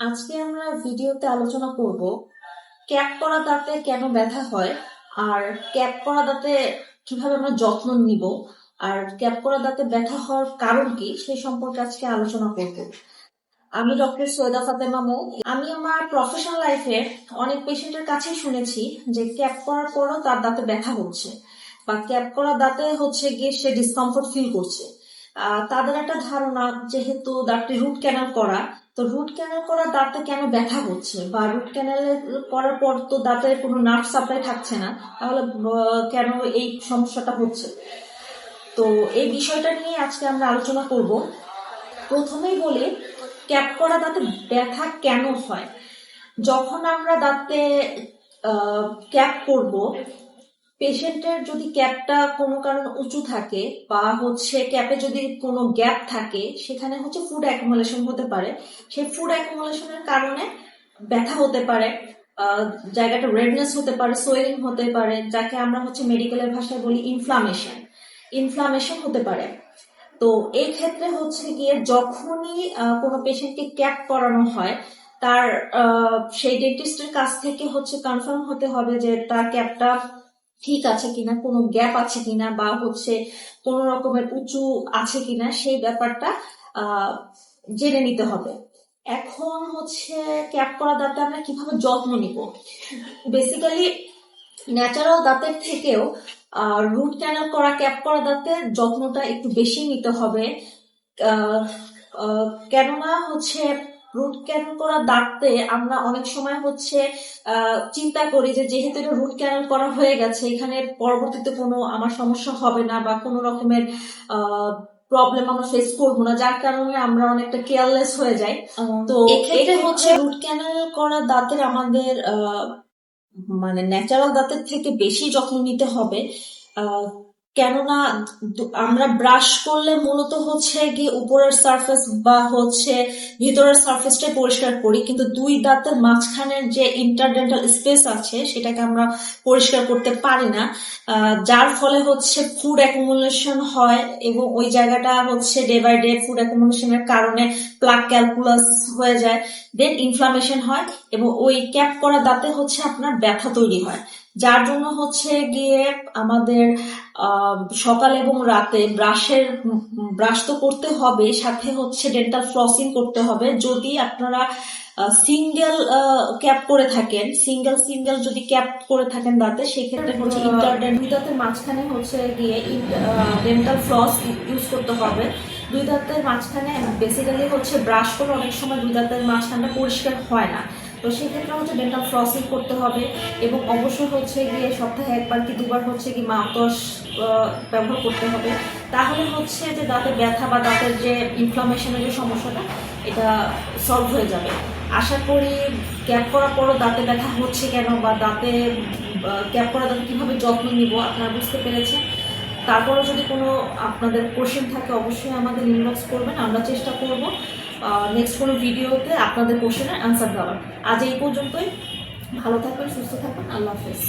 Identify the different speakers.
Speaker 1: আজকে আমরা ভিডিওতে আলোচনা করব ক্যাপ করা দাঁতে কেন ব্যথা হয় আর ক্যাপ করা দাঁতে কীভাবে আমরা যত্ন নিব আর ক্যাপ করা দাঁতে ব্যথা হওয়ার কারণ কি সেই সম্পর্কে আজকে আলোচনা করব। আমি ডক্টর সৈয়দা ফাতেমা মৌ। আমি আমার প্রফেশনাল লাইফে অনেক পেশেন্টের কাছেই শুনেছি যে ক্যাপ করার পরও তার দাঁতে ব্যথা হচ্ছে বা ক্যাপ করা দাঁতে হচ্ছে গিয়ে সে ডিসকমফোর্ট ফিল করছে। তাদের একটা ধারণা যেহেতু দাঁতটি রুট ক্যানাল করা তো রুট ক্যানেল করা দাঁতে কেন ব্যথা হচ্ছে বা রুট ক্যানাল করার পর তো দাঁতের কোনো নার্ভ সাপ্লাই থাকছে না, তাহলে কেন এই সমস্যাটা হচ্ছে? তো এই বিষয়টা নিয়ে আজকে আমরা আলোচনা করব। প্রথমেই বলি ক্যাপ করা দাঁতে ব্যথা কেন হয়? যখন আমরা দাঁতে ক্যাপ করব পেশেন্টের যদি ক্যাপটা কোনো কারণে উঁচু থাকে বা হচ্ছে ক্যাপে যদি কোনো গ্যাপ থাকে, সেখানে হচ্ছে ফুড অ্যাকুমুলেশন হতে পারে। সেই ফুড অ্যাকুমুলেশনের কারণে ব্যথা হতে পারে জায়গাটা রেডনেস হতে পারে সোয়েলিং হতে পারে, যাকে আমরা হচ্ছে মেডিকেলের ভাষায় বলি ইনফ্লামেশন ইনফ্লামেশন হতে পারে। তো এই ক্ষেত্রে হচ্ছে গিয়ে যখনই কোনো পেশেন্টকে ক্যাপ করানো হয়, তার সেই ডেন্টিস্টের কাছ থেকে হচ্ছে কনফার্ম হতে হবে যে তার ক্যাপটা ঠিক আছে কিনা, কোনো গ্যাপ আছে কিনা বা হচ্ছে কোনো রকমের উঁচু আছে কিনা, সেই ব্যাপারটা জেনে নিতে হবে। এখন হচ্ছে ক্যাপ করা দাঁতে আমরা কীভাবে যত্ন নিব? বেসিক্যালি ন্যাচারাল দাঁতের থেকেও রুট ক্যানাল করা, ক্যাপ করা দাঁতের যত্নটা একটু বেশি নিতে হবে। কেননা হচ্ছে রুট ক্যানাল করা দাঁতে আমরা অনেক সময় হচ্ছে চিন্তা করি যে যেহেতু এটা রুট ক্যানাল করা হয়ে গেছে এখানে পরবর্তীতে কোনো আমার সমস্যা হবে না বা কোনো রকমের প্রবলেম আমরা ফেস করব না। যার কারণে আমরা অনেকটা কেয়ারলেস হয়ে যাই। তো এক্ষেত্রে হচ্ছে রুট ক্যানাল করা দাঁতের আমাদের আহ, মানে ন্যাচারাল দাঁতের থেকে বেশি যত্ন নিতে হবে। আহ, কেননা আমরা ব্রাশ করলে মূলত হচ্ছে গিয়ে উপরের সারফেস বা হচ্ছে ভিতরের সারফেসটাই পরিষ্কার করি, কিন্তু দুই দাঁতের মাঝখানের যে ইন্টারডেন্টাল স্পেস আছে, সেটাকে আমরা পরিষ্কার করতে পারি না। যার ফলে হচ্ছে ফুড অ্যাকুমুলেশন হয় এবং ওই জায়গাটা হচ্ছে ডে বাই ডে ফুড অ্যাকুমুলেশনের কারণে প্লাক ক্যালকুলাস হয়ে যায় দেন ইনফ্লামেশন হয় এবং ওই ক্যাপ করা দাঁতে হচ্ছে আপনার ব্যথা তৈরি হয়। যার জন্য হচ্ছে গিয়ে আমাদের সকাল এবং রাতে ব্রাশের ব্রাশ তো করতে হবে সাথে হচ্ছে ডেন্টাল ফ্লসিং করতে হবে। যদি আপনারা সিঙ্গেল ক্যাপ করে থাকেন সিঙ্গেল সিঙ্গেল যদি ক্যাপ করে থাকেন দাঁতে সেক্ষেত্রে হচ্ছে ইন্টারডেন্ট দুই দাঁতের মাঝখানে হচ্ছে গিয়ে ডেন্টাল ফ্লস ইউজ করতে হবে। দুই দাঁতের মাঝখানে বেসিক্যালি হচ্ছে ব্রাশ করে অনেক সময় দুই দাঁতের মাঝখানটা পরিষ্কার হয় না। তো সেক্ষেত্রে হচ্ছে ডেন্টাল ফ্লসিং করতে হবে এবং অবশ্যই হচ্ছে গিয়ে সপ্তাহে একবার কি দুবার হচ্ছে কি মাউথওয়াশ ব্যবহার করতে হবে। তাহলে হচ্ছে যে দাঁতের ব্যথা বা দাঁতের যে ইনফ্লামেশনের যে সমস্যাটা, এটা সলভ হয়ে যাবে। আশা করি ক্যাপ করার পরও দাঁতে ব্যথা হচ্ছে কেন বা দাঁতে ক্যাপ করা দাঁতে কীভাবে যত্ন নিব আপনারা বুঝতে পেরেছেন। তারপরও যদি কোনো আপনাদের কোশ্চেন থাকে, অবশ্যই আমাদের ইনবক্স করবেন, আমরা চেষ্টা করব নেক্সট কোনো ভিডিওতে আপনাদের কোশ্চেনের অ্যান্সার দেওয়ার। আজ এই পর্যন্তই। ভালো থাকবেন, সুস্থ থাকবেন, আল্লাহ হাফেজ।